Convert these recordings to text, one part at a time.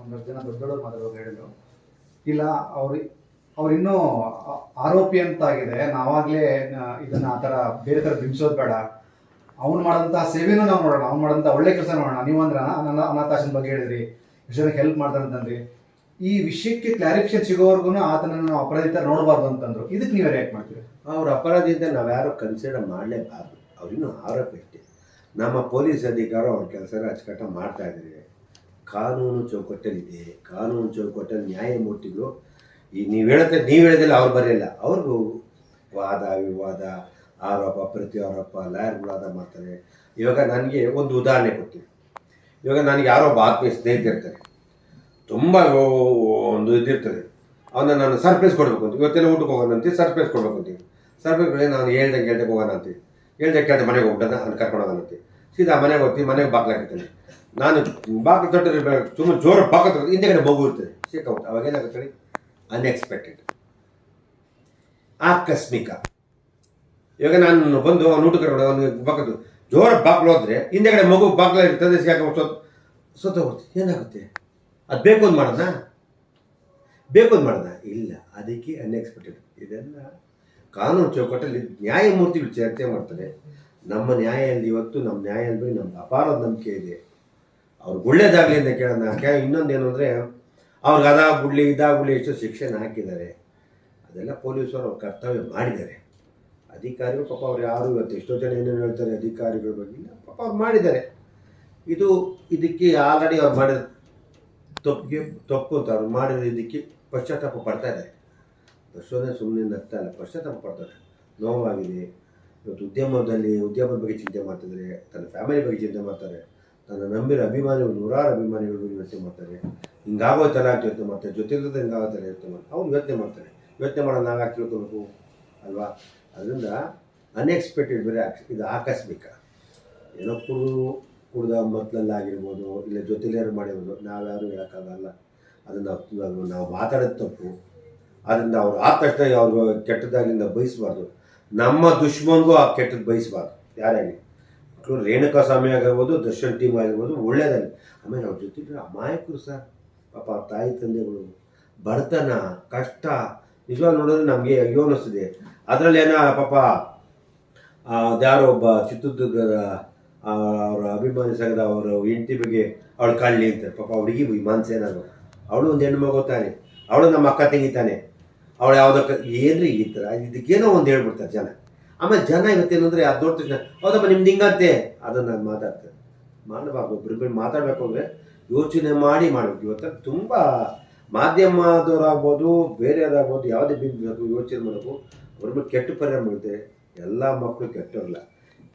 ಒಂದಷ್ಟು ಜನ ದೊಡ್ಡ ದೊಡ್ಡ ಮಾತಾಡೋರು ಹೇಳಿದ್ರು. ಇಲ್ಲ, ಅವ್ರು ಅವರಿನ್ನೂ ಆರೋಪಿ ಅಂತ ಆಗಿದೆ ನಾವಾಗಲೇ ಇದನ್ನ ಆ ಥರ ಬೇರೆ ಥರ ಬಿಂಬಿಸೋದು ಬೇಡ. ಅವ್ನು ಮಾಡೋಂಥ ಸೇವೆನೂ ನಾವು ನೋಡೋಣ ಅವ್ನು ಮಾಡೋಂಥ ಒಳ್ಳೆ ಕೆಲಸ ನೋಡೋಣ ನೀವು ಅಂದ್ರೆ ನನ್ನ ಅನಾಥಾಶನ ಬಗ್ಗೆ ಹೇಳಿದ್ರಿ. ಎಷ್ಟು ಜನಕ್ಕೆ ಹೆಲ್ಪ್ ಮಾಡ್ತಾರೆ ಅಂತಂದ್ರಿ. ಈ ವಿಷಯಕ್ಕೆ ಕ್ಲಾರಿಫಿಕೇಶನ್ ಸಿಗೋವರೆಗೂ ಆತನನ್ನು ಅಪರಾಧಿತ ನೋಡಬಾರ್ದು ಅಂತಂದ್ರು. ಇದಕ್ಕೆ ನೀವು ರಿಯಾಕ್ಟ್ ಮಾಡ್ತೀರಿ? ಅವ್ರ ಅಪರಾಧಿತ ನಾವು ಯಾರು ಕನ್ಸಿಡರ್ ಮಾಡಲೇಬಾರ್ದು ಅವ್ರಿನ್ನೂ ಆರೋಪಿ ಇಷ್ಟೇ ನಮ್ಮ ಪೊಲೀಸ್ ಅಧಿಕಾರ ಅವ್ರ ಕೆಲಸ ಅಚ್ಚುಕಟ್ಟ ಮಾಡ್ತಾ ಇದ್ದಾರೆ ಕಾನೂನು ಚೌಕಟ್ಟಲ್ಲಿದೆ. ಕಾನೂನು ಚೌಕಟ್ಟಲ್ಲಿ ನ್ಯಾಯಮೂರ್ತಿಗಳು ಈ ನೀವು ಹೇಳುತ್ತೆ ನೀವು ಹೇಳೋದಿಲ್ಲ, ಅವ್ರು ಬರೆಯಲ್ಲ. ಅವ್ರಿಗೂ ವಾದ, ವಿವಾದ, ಆರೋಪ ಪ್ರತಿ ಆರೋಪ ಲಾಯರ್ಗಳಾದ ಮಾಡ್ತಾರೆ. ಇವಾಗ ನನಗೆ ಒಂದು ಉದಾಹರಣೆ ಕೊಡ್ತೀನಿ. ಇವಾಗ ನನಗೆ ಯಾರೋ ಒಬ್ಬ ಆತ್ಮೀಯ ಸ್ನೇಹಿತ ಇರ್ತಾರೆ. ತುಂಬ ಒಂದು ಇದಿರ್ತದೆ ಅವನ್ನ ನಾನು ಸರ್ಪ್ರೈಸ್ ಕೊಡಬೇಕು ಅಂತ. ಇವತ್ತೆಲ್ಲ ಊಟಕ್ಕೆ ಹೋಗೋಣ ಅಂತ ಸರ್ಪ್ರೈಸ್ ಕೊಡ್ಬೇಕು ಅಂತೀವಿ ಸರ್ಪ್ರೈಸ್ ನಾನು ಹೇಳ್ದಂಗೆ ಹೇಳ್ದಂಗೆ ಹೋಗೋಣ ಅಂತೀವಿ ಹೇಳ್ದಂಗೆ ಕೇಳ್ದೆ ಮನೆಗೆ ಹೋಗ್ಬಿಟ್ಟ ಅಂತ ಕರ್ಕೊಂಡು ಹೋಗೋಣ ಅಂತೀವಿ ಸೀದಾ ಮನೆಗೆ ಹೋಗ್ತೀನಿ, ಮನೆಗೆ ಬಾಗ್ಲು ಹಾಕಿರ್ತೀನಿ. ನಾನು ಬಾಗ್ಲು ತೊಟ್ಟರೆ ಸುಮ್ಮನೆ ಜೋರ ಬಾಕ ತೊಟ್ಟು ಹಿಂದೆಗಡೆ ಮಗು ಇರ್ತದೆ. ಸಿಕ್ಕಾಬಿಟ್ಟು ಅವಾಗ ಏನಾಗುತ್ತೆ ಅನ್ಎಕ್ಸ್ಪೆಕ್ಟೆಡ್ ಆಕಸ್ಮಿಕ. ಇವಾಗ ನಾನು ಬಂದು ಅವ್ನು ಊಟ ಕೊಡೋದು ಅವನಿಗೆ ಬಾಕದು ಜೋರ ಬಾಗ್ಲು ಹೋದ್ರೆ ಹಿಂದೆಗಡೆ ಮಗು ಬಾಗ್ಲ ಇರ್ತದೆ ಸಿಕ್ಕಾಕೊಂಡು ಸೊತ್ತ ಹೋಗ್ತದೆ ಏನಾಗುತ್ತೆ ಅದು ಬೇಕು ಅಂತ ಮಾಡೋಣ ಬೇಕು ಅಂತ ಮಾಡೋಣ ಇಲ್ಲ. ಅದಕ್ಕೆ ಅನ್ಎಕ್ಸ್ಪೆಕ್ಟೆಡ್ ಇದೆಲ್ಲ ಕಾನೂನು ಚೌಕಟ್ಟಲ್ಲಿ ನ್ಯಾಯಮೂರ್ತಿಗಳು ಚರ್ಚೆ ಮಾಡ್ತಾರೆ. ನಮ್ಮ ನ್ಯಾಯಾಲಯ ಇವತ್ತು ನಮ್ಮ ನ್ಯಾಯಾಲಯದ ಬಗ್ಗೆ ನಮ್ಗೆ ಅಪಾರ ನಂಬಿಕೆ ಇದೆ. ಅವ್ರಿಗೆ ಒಳ್ಳೇದಾಗಲಿ ಅಂತ ಕೇಳೋಣ. ಯಾಕೆ ಇನ್ನೊಂದೇನು ಅಂದರೆ, ಅವ್ರಿಗೆ ಅದಾಗ್ಬಿಡ್ಲಿ, ಇದಾಗ್ಬಿಡ್ಲಿ ಎಷ್ಟು ಶಿಕ್ಷೆನ ಹಾಕಿದ್ದಾರೆ. ಅದೆಲ್ಲ ಪೊಲೀಸರು ಅವ್ರ ಕರ್ತವ್ಯ ಮಾಡಿದ್ದಾರೆ. ಅಧಿಕಾರಿಗಳು ಪಾಪ ಅವ್ರು ಯಾರು ಇವತ್ತು ಎಷ್ಟೋ ಜನ ಏನೇನು ಹೇಳ್ತಾರೆ, ಅಧಿಕಾರಿಗಳ ಬಗ್ಗೆ ಪಾಪ ಅವ್ರು ಮಾಡಿದ್ದಾರೆ. ಇದು ಇದಕ್ಕೆ ಆಲ್ರೆಡಿ ಅವ್ರು ಮಾಡಿದ ತಪ್ಪಿಗೆ ತಪ್ಪು ಅಂತ ಅವ್ರು ಮಾಡಿದ ಇದಕ್ಕೆ ಪಶ್ಚಾತ್ತಾಪ ಪಡ್ತಾ ಇದ್ದಾರೆ. ಅಷ್ಟೊಂದೇ ಸುಮ್ಮನೆ ನಗ್ತಾ ಇಲ್ಲ, ಪಶ್ಚಾತ್ತಾಪ ಪಡ್ತಾರೆ ನೋವಾಗಿದೆ. ಇವತ್ತು ಉದ್ಯಮದಲ್ಲಿ, ಉದ್ಯಮದ ಬಗ್ಗೆ ಚಿಂತೆ ಮಾಡ್ತಿದ್ದಾರೆ, ತನ್ನ ಫ್ಯಾಮಿಲಿ ಬಗ್ಗೆ ಚಿಂತೆ ಮಾಡ್ತಾರೆ, ತನ್ನ ನಂಬಿರೋ ಅಭಿಮಾನಿಗಳು, ನೂರಾರು ಅಭಿಮಾನಿಗಳು ಯೋಚನೆ ಮಾಡ್ತಾರೆ. ಹಿಂಗಾಗೋ ಥರ ಯೋಚನೆ ಮಾಡ್ತಾರೆ ಜೊತೆ ಹಿಂಗಾಗೋ ಥರ ಯೋಚನೆ ಮಾಡ್ತಾರೆ. ಅವ್ರು ಯೋಚನೆ ಮಾಡ್ತಾರೆ. ಯೋಚನೆ ಮಾಡೋದು ನಾವು ತಿಳ್ಕೊಬೇಕು? ಅಲ್ವಾ? ಅದರಿಂದ ಅನ್ಎಕ್ಸ್ಪೆಕ್ಟೆಡ್ ಬೇರೆ ಇದು ಆಕಸ್ಮಿಕ. ಏನೋ ಕುಡಿದು, ಕುಡ್ದ ಮತ್ತಲಲ್ಲಾಗಿರ್ಬೋದು ಇಲ್ಲ ಜೊತೆಲೇರು ಮಾಡಿರ್ಬೋದು ನಾವ್ಯಾರು ಹೇಳೋಕ್ಕಾಗಲ್ಲ. ಅದನ್ನು ನಾವು ನಾವು ಮಾತಾಡೋದು ತಪ್ಪು. ಅದರಿಂದ ಅವ್ರು ಆದ ತಕ್ಷಣ ಅವ್ರು ಕೆಟ್ಟದಾಗಿಂದ ಬಯಸಬಾರ್ದು. ನಮ್ಮ ದುಶ್ಮನ್ಗೂ ಆ ಕೆಟ್ಟದ್ದು ಬಯಸಬಾರ್ದು ಯಾರೇ ಮಕ್ಕಳು ರೇಣುಕಾ ಸ್ವಾಮಿ ಆಗಿರ್ಬೋದು, ದರ್ಶನ್ ಟೀಮ್ ಆಗಿರ್ಬೋದು, ಒಳ್ಳೇದಾಗಲಿ. ಆಮೇಲೆ ಅವ್ರ ಜೊತೆ ಅಮಾಯಕರು ಸರ್. ಪಾಪ ತಾಯಿ ತಂದೆಗಳು, ಬಡತನ, ಕಷ್ಟ, ನಿಜವಾಗಿ ನೋಡಿದ್ರೆ ನಮಗೆ ಅಯ್ಯೋ ಅನ್ನಿಸ್ತಿದೆ. ಅದರಲ್ಲಿ ಏನೋ ಪಾಪ ಯಾರೋ ಅದ್ಯಾರೋ ಒಬ್ಬ ಚಿತ್ರದುರ್ಗದ ಅವರ ಅಭಿಮಾನಿ ಸಂಘದ ಅವರ ಹೆಂಡತಿ ಬಗ್ಗೆ ಅವಳು ಕಾಲಿ ಅಂತಾರೆ ಪಾಪ ಹುಡುಗಿ ಮನ್ಸು ಏನಾದ್ರು ಅವಳು ಒಂದು ಹೆಣ್ಣು ಮಗು ತಾನೆ. ಅವಳು ನಮ್ಮ ಅಕ್ಕ ತಂಗಿ ತಾನೆ. ಅವಳು ಯಾವುದಕ್ಕೆ ಏನ್ರಿ ಈ ಥರ ಇದಕ್ಕೇನೋ ಒಂದು ಹೇಳ್ಬಿಡ್ತಾರೆ ಜನ. ಆಮೇಲೆ ಜನ ಇವತ್ತೇನು ಅಂದರೆ ಅದು ನೋಡಿದ ಜನ ಹೌದಪ್ಪ ನಿಮ್ದು ಹಿಂಗಂತೆ ಅದನ್ನು ಮಾತಾಡ್ತಾರೆ ಮಾಡಬಾರ್ದು ಒಬ್ರು ಇಬ್ಬರು ಮಾತಾಡಬೇಕು ಅಂದರೆ ಯೋಚನೆ ಮಾಡಿ ಮಾಡಬೇಕು. ಇವತ್ತು ತುಂಬ ಮಾಧ್ಯಮದವರಾಗ್ಬೋದು ಬೇರೆಯವರಾಗ್ಬೋದು ಯಾವುದೇ ಬಿಂಬಬೇಕು ಯೋಚನೆ ಮಾಡಬೇಕು. ಅವ್ರ ಮೇಲೆ ಕೆಟ್ಟ ಪರಿಣಾಮ ಬೀಳುತ್ತೆ ಎಲ್ಲ ಮಕ್ಕಳು ಕೆಟ್ಟವ್ರಲ್ಲ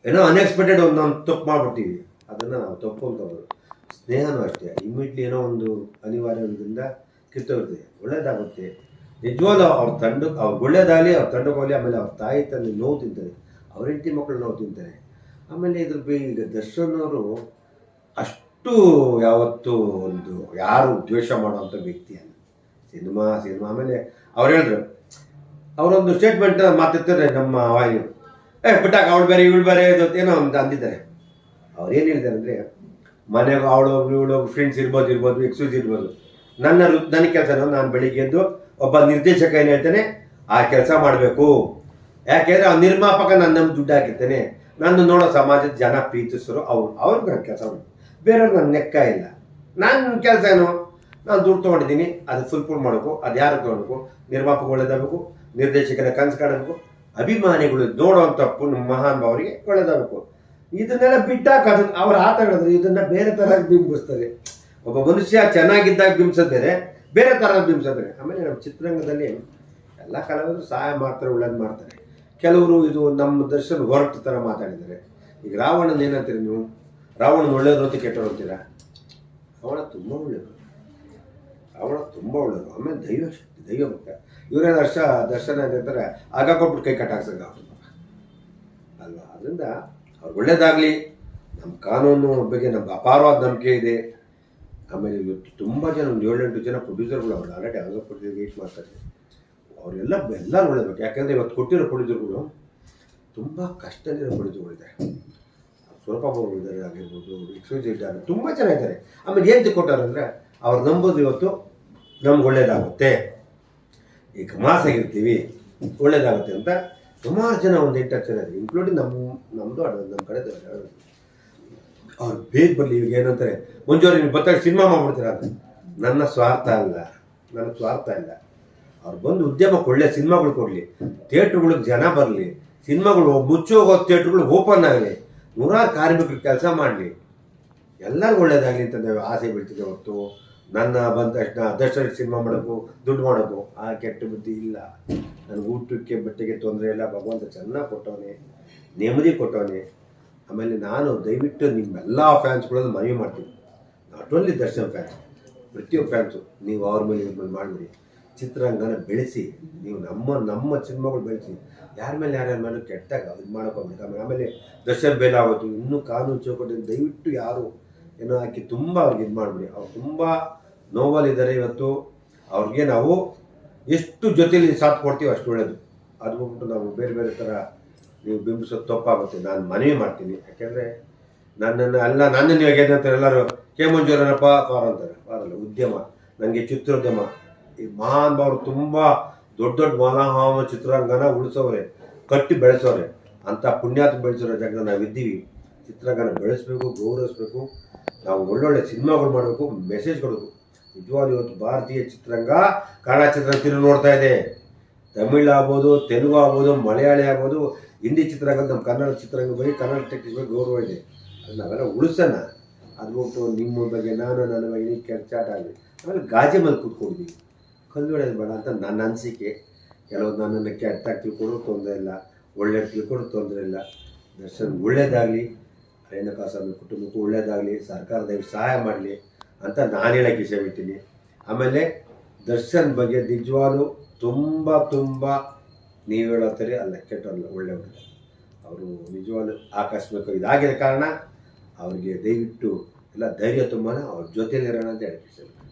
ಏನೋ ಅನ್ಎಕ್ಸ್ಪೆಕ್ಟೆಡ್ ಒಂದೊಂದು ತಪ್ಪು ಮಾಡ್ಬಿಡ್ತೀವಿ. ಅದನ್ನು ನಾವು ತಪ್ಪು ಅಂತವರು ಸ್ನೇಹನೂ ಅಷ್ಟೇ. ಇಮಿಡಿಯೇಟ್ಲಿ ಏನೋ ಒಂದು ಅನಿವಾರ್ಯದಿಂದ ಕಿತ್ತೋಗುತ್ತೆ. ಒಳ್ಳೇದಾಗುತ್ತೆ. ನಿಜವಾಗ್ಲೂ ಅವ್ರ ತಂಡ, ಅವ್ರ ಗುಳ್ಳೆದಾಗಲಿ ಅವ್ರ ತಂಡಕ್ಕೋಗಲಿ ಆಮೇಲೆ ಅವ್ರ ತಾಯಿ ತಂದೆ ನೋವು ತಿಂತಾರೆ, ಅವ್ರ ಹೆಂಡತಿ ಮಕ್ಕಳು ನೋವು ತಿಂತಾರೆ. ಆಮೇಲೆ ಇದ್ರ ಈಗ ದರ್ಶನ್ ಅವರು ಅಷ್ಟು ಯಾವತ್ತೂ ಒಂದು, ಯಾರು ದ್ವೇಷ ಮಾಡುವಂಥ ವ್ಯಕ್ತಿ ಅಲ್ಲ. ಸಿನಿಮಾ ಸಿನಿಮಾ, ಆಮೇಲೆ ಅವ್ರು ಹೇಳಿದ್ರು ಅವರೊಂದು ಸ್ಟೇಟ್ಮೆಂಟ್ ಮಾತಿರ್ತಾರೆ ನಮ್ಮ ವಾಯು ಏ ಬಿಟ್ಟಾಕ ಅವಳು ಬೇರೆ, ಇವಳು ಬೇರೆ, ಇದು ಅಂತ ಏನೋ ಒಂದು ಅಂದಿದ್ದಾರೆ. ಅವ್ರು ಏನು ಹೇಳಿದ್ದಾರೆ ಅಂದರೆ, ಮನೆಗೆ ಅವಳು ಇವಳು ಫ್ರೆಂಡ್ಸ್ ಇರ್ಬೋದು ಇರ್ಬೋದು ಎಕ್ಸೂಸ್ ಇರ್ಬೋದು. ನನ್ನ ನನ್ನ ಕೆಲಸ ನಾನು ಬೆಳಿಗ್ಗೆ ಎದ್ದು ಒಬ್ಬ ನಿರ್ದೇಶಕ ಏನು ಹೇಳ್ತಾನೆ? ಆ ಕೆಲಸ ಮಾಡಬೇಕು. ಯಾಕೆಂದ್ರೆ ಆ ನಿರ್ಮಾಪಕ ನನ್ನ ನಮ್ಮ ದುಡ್ಡು ಹಾಕಿರ್ತಾನೆ ನನ್ನ ನೋಡೋ ಸಮಾಜದ ಜನ ಪ್ರೀತಿಸರು ಅವ್ರು. ಅವ್ರಿಗೆ ನಾನು ಕೆಲಸ ಮಾಡಿ ನನ್ನ ನೆಕ್ಕ ಇಲ್ಲ. ನನ್ನ ಕೆಲಸ ಏನು? ನಾನು ದುಡ್ಡು ತೊಗೊಂಡಿದ್ದೀನಿ. ಅದು ಫುಲ್ಫುಲ್ ಮಾಡಬೇಕು. ಅದು ಯಾರು ತೊಗೊಳ್ಬೇಕು? ನಿರ್ಮಾಪಕ ಒಳ್ಳೇದಾಗಬೇಕು. ನಿರ್ದೇಶಕನ ಕನಸು ಕಾಣಬೇಕು. ಅಭಿಮಾನಿಗಳು ನೋಡುವಂಥ ಮಹಾನ್ ಭಾವರಿಗೆ ಒಳ್ಳೇದಾಗಬೇಕು. ಇದನ್ನೆಲ್ಲ ಬಿಟ್ಟಾಕ ಅದನ್ನ ಅವ್ರು ಆಟ ಇದನ್ನ ಬೇರೆ ಥರ ಬಿಂಬಿಸ್ತಾರೆ ಒಬ್ಬ ಮನುಷ್ಯ ಚೆನ್ನಾಗಿದ್ದಾಗ ಬಿಂಬಿಸೋದು ಬೇರೆ ಥರದ ಥರ ಬಿಂಬಿಸೋದು ಬೇರೆ ಆಮೇಲೆ ನಮ್ಮ ಚಿತ್ರರಂಗದಲ್ಲಿ ಎಲ್ಲ ಕಲಾವಿದರು ಸಹಾಯ ಮಾಡ್ತಾರೆ, ಒಳ್ಳೇದು ಮಾಡ್ತಾರೆ. ಕೆಲವರು ಇದು ನಮ್ಮ ದರ್ಶನ ಹೊರಟು ಥರ ಮಾತಾಡಿದ್ದಾರೆ. ಈಗ ರಾವಣನ ಏನಂತೀರಿ ನೀವು? ರಾವಣನ ಒಳ್ಳೇದು ಅಂತ ಕೆಟ್ಟರು ಅಂತೀರಾ? ರಾವಣ ತುಂಬ ಒಳ್ಳೆಯದು ರಾವಣ ತುಂಬ ಒಳ್ಳೆಯದು ಆಮೇಲೆ ದೈವ ಶಕ್ತಿ, ದೈವ ಭಕ್ತ. ಇವರೇ ದರ್ಶ ದರ್ಶನ ಏನಂತಾರೆ ಆಗ ಕೊಟ್ಬಿಟ್ಟು ಕೈ ಕಟ್ಟಾಕ್ಸಂಗ ಅಲ್ವಾ? ಅದರಿಂದ ಅವ್ರು ಒಳ್ಳೇದಾಗಲಿ. ನಮ್ಮ ಕಾನೂನು ಬಗ್ಗೆ ನಮ್ಗೆ ಅಪಾರವಾದ ನಂಬಿಕೆ ಇದೆ. ಆಮೇಲೆ ಇವತ್ತು ತುಂಬ ಜನ ಒಂದು ಏಳೆಂಟು ಜನ ಪ್ರೊಡ್ಯೂಸರ್ಗಳು ಅವ್ರು ಆಲ್ರೆಡಿ ಆಗ ಪ್ರೊಡ್ಯೂಸರ್ ವೇಟ್ ಮಾಡ್ತಾರೆ ಅವರೆಲ್ಲ ಎಲ್ಲರೂ ನೋಡಬೇಕು ಯಾಕೆಂದರೆ ಇವತ್ತು ಕೊಟ್ಟಿರೋ ಪ್ರೊಡ್ಯೂಸರ್ಗಳು ತುಂಬ ಕಷ್ಟದಲ್ಲಿರೋ ಪ್ರೊಡ್ಯೂಸರ್ಗಳಿದೆ ಸ್ವಲ್ಪ ಇದ್ದಾರೆ ಆಗಿರ್ಬೋದು ಎಕ್ಸ್ಪೈಸ್ ಇದ್ದಾರೆ ತುಂಬ ಜನ ಇದ್ದಾರೆ. ಆಮೇಲೆ ಏನು ಕೊಟ್ಟಾರೆ ಅಂದರೆ ಅವ್ರು ನಂಬೋದು ಇವತ್ತು ನಮ್ಗೆ ಒಳ್ಳೇದಾಗುತ್ತೆ. ಈಗ ಮಾಸಾಗಿರ್ತೀವಿ ಒಳ್ಳೇದಾಗುತ್ತೆ ಅಂತ ಸುಮಾರು ಜನ ಒಂದು ಎಂಟು ಜನ ಇನ್ಕ್ಲೂಡಿಂಗ್ ನಮ್ಮ ನಮ್ಮದು ನಮ್ಮ ಕಡೆ ಅವ್ರು ಬೇಗ ಬರಲಿ, ಇವ್ರಿಗೆ ಏನಂತಾರೆ ಮುಂಜಾನೆ ನೀವು ಬತ್ತಾಗ ಸಿನಿಮಾ ಮಾಡ್ಬಿಡ್ತೀರ? ಅಂತ. ನನ್ನ ಸ್ವಾರ್ಥ ಅಲ್ಲ. ನನ್ನ ಸ್ವಾರ್ಥ ಇಲ್ಲ ಅವ್ರು ಬಂದು ಉದ್ಯಮಕ್ಕೆ ಒಳ್ಳೆ ಸಿನಿಮಾಗಳು ಕೊಡಲಿ. ಥಿಯೇಟ್ರುಗಳಿಗೆ ಜನ ಬರಲಿ. ಸಿನಿಮಾಗಳು ಮುಚ್ಚಿ ಹೋಗೋ ಥಿಯೇಟ್ರುಗಳು ಓಪನ್ ಆಗಲಿ. ನೂರಾರು ಕಾರ್ಮಿಕರು ಕೆಲಸ ಮಾಡಲಿ. ಎಲ್ಲರಿಗೂ ಒಳ್ಳೇದಾಗಲಿ ಅಂತ ನಾವು ಆಸೆ ಬೀಳ್ತಿದ್ದೆ ಹೊತ್ತು ನನ್ನ ಬಂದ ತಕ್ಷಣ ಅದಷ್ಟು ಸಿನಿಮಾ ಮಾಡೋಕು, ದುಡ್ಡು ಮಾಡೋಕು ಆ ಕೆಟ್ಟ ಬುದ್ಧಿ ಇಲ್ಲ. ನನಗೆ ಊಟಕ್ಕೆ, ಬಟ್ಟೆಗೆ ತೊಂದರೆ ಇಲ್ಲ. ಭಗವಂತ ಚೆನ್ನಾಗಿ ಕೊಟ್ಟವನೇ. ನೆಮ್ಮದಿ ಕೊಟ್ಟವನೆ. ಆಮೇಲೆ ನಾನು ದಯವಿಟ್ಟು ನಿಮ್ಮೆಲ್ಲ ಫ್ಯಾನ್ಸ್ಗಳನ್ನು ಮನವಿ ಮಾಡ್ತೀನಿ. ನಾಟ್ ಓನ್ಲಿ ದರ್ಶನ್ ಫ್ಯಾನ್ಸ್ ಪ್ರತಿಯೊಬ್ಬ ಫ್ಯಾನ್ಸು ನೀವು ಅವ್ರ ಮೇಲೆ ಇವ್ರ ಮೇಲೆ ಮಾಡಿಬಿಡಿ. ಚಿತ್ರರಂಗನ ಬೆಳೆಸಿ, ನೀವು ನಮ್ಮ ನಮ್ಮ ಸಿನಿಮಾಗಳು ಬೆಳೆಸಿ. ಯಾರ ಮೇಲೆ ಯಾರ್ಯಾರ ಮೇಲೆ ಕೆಟ್ಟಾಗ ಇದು ಮಾಡೋಕ್ಕೋಗ್ಬಿಡಿ ಆಮೇಲೆ ಆಮೇಲೆ ದರ್ಶನ್ ಬೇಲ್ ಆಗೋದು ಇನ್ನೂ ಕಾನೂನು ಚೌಕಟ್ಟು ದಯವಿಟ್ಟು ಯಾರು ಏನೋ ಹಾಕಿ ತುಂಬ ಅವ್ರಿಗೆ ಇದು ಮಾಡಿಬಿಡಿ. ಅವ್ರು ತುಂಬ ನೋವಲ್ಲಿದ್ದಾರೆ ಇವತ್ತು. ಅವ್ರಿಗೆ ನಾವು ಎಷ್ಟು ಜೊತೆಲಿ ಸಾಥ್ ಕೊಡ್ತೀವಿ ಅಷ್ಟು ಒಳ್ಳೆಯದು ಅದು ಬಿಟ್ಟು ನಾವು ಬೇರೆ ಬೇರೆ ಥರ ನೀವು ಬಿಂಬಿಸೋದು ತಪ್ಪಾಗುತ್ತೆ ನಾನು ಮನವಿ ಮಾಡ್ತೀನಿ. ಯಾಕೆಂದರೆ ನನ್ನನ್ನು ಅಲ್ಲ, ನನ್ನನ್ನು ಇವಾಗ ಏನಂತಾರೆ ಎಲ್ಲರೂ, ಕೆ ಮಂಜೂರನಪ್ಪ ಫಾರ್ ಅಂತಾರೆ ಫಾರಲ್ಲ ಉದ್ಯಮ ನನಗೆ ಚಿತ್ರೋದ್ಯಮ. ಈ ಮಹಾನ್ ಭಾವರು ತುಂಬ ದೊಡ್ಡ ದೊಡ್ಡ ಮನೋಹಾಮ ಚಿತ್ರರಂಗನ ಉಳಿಸೋರೆ ಕಟ್ಟಿ ಬೆಳೆಸೋರೆ ಅಂಥ ಪುಣ್ಯಾತ್ ಬೆಳೆಸೋರ ನಾವು ನಾವಿದ್ದೀವಿ ಚಿತ್ರರಂಗನ ಬೆಳೆಸಬೇಕು, ಗೌರವಿಸ್ಬೇಕು, ನಾವು ಒಳ್ಳೊಳ್ಳೆ ಸಿನಿಮಾಗಳು ಮಾಡಬೇಕು ಮೆಸೇಜ್ ಕೊಡಬೇಕು. ನಿಜವಾಗಿ ಇವತ್ತು ಭಾರತೀಯ ಚಿತ್ರರಂಗ ಕನ್ನಡ ಚಿತ್ರರಂಗ ತಿರುಗಿ ನೋಡ್ತಾ ಇದೆ. ತಮಿಳ್ ಆಗ್ಬೋದು, ತೆಲುಗು ಆಗ್ಬೋದು, ಮಲಯಾಳಿ ಆಗ್ಬೋದು ಹಿಂದಿ ಚಿತ್ರರಂಗ, ನಮ್ಮ ಕನ್ನಡ ಚಿತ್ರರಂಗ ಬಗ್ಗೆ ಕನ್ನಡ ಟೆಕ್ನಿಕ್ ಬಗ್ಗೆ ಗೌರವ ಇದೆ. ಅದು ನಾವೆಲ್ಲ ಉಳಿಸೋಣ. ಅದು ಬಿಟ್ಟು ನಿಮ್ಮ ಬಗ್ಗೆ ನಾನು ನನ್ನ ಬಗ್ಗೆ ನೀವು ಕೆಚ್ಚಾಟ ಆಗಲಿ. ಆಮೇಲೆ ಗಾಜೆ ಮೇಲೆ ಕೂತ್ಕೊಂಡಿದ್ದೀವಿ. ಕಲ್ಲು ಹೊಡೆಯೋದು ಬೇಡ ಅಂತ ನನ್ನ ಅನಿಸಿಕೆ. ಕೆಲವೊಂದು ನನ್ನನ್ನು ಕೆಟ್ಟಾಗಿ ತಿಳ್ಕೊಂಡ್ರು ತೊಂದರೆ ಇಲ್ಲ. ಒಳ್ಳೆ ತಿಳ್ಕೊಂಡು ತೊಂದರೆ ಇಲ್ಲ. ದರ್ಶನ್ ಒಳ್ಳೇದಾಗಲಿ. ರೇಣುಕಾಸ್ವಾಮಿ ಕುಟುಂಬಕ್ಕೂ ಒಳ್ಳೇದಾಗಲಿ. ಸರ್ಕಾರ ಸಹಾಯ ಮಾಡಲಿ ಅಂತ ನಾನು ಹೇಳೋಕೆ ಇಷ್ಟ ಬಿಟ್ಟೀನಿ ಆಮೇಲೆ ದರ್ಶನ್ ಬಗ್ಗೆ ನಿಜವಾಗ್ಲೂ ತುಂಬ ತುಂಬ ನೀವು ಹೇಳತ್ತೀರಿ ಅಲ್ಲ ಕೆಟ್ಟಲ್ಲ ಒಳ್ಳೆ ಅವರು ನಿಜವಾದ ಆಕಸ್ಮಿಕ ಇದಾಗಿರೋ ಕಾರಣ ಅವರಿಗೆ ದಯವಿಟ್ಟು ಎಲ್ಲ ಧೈರ್ಯ ತುಂಬಾ ಅವ್ರ ಜೊತೆಲಿರೋಣ ಅಂತ ಇಷ್ಟಪಡ್ತೀನಿ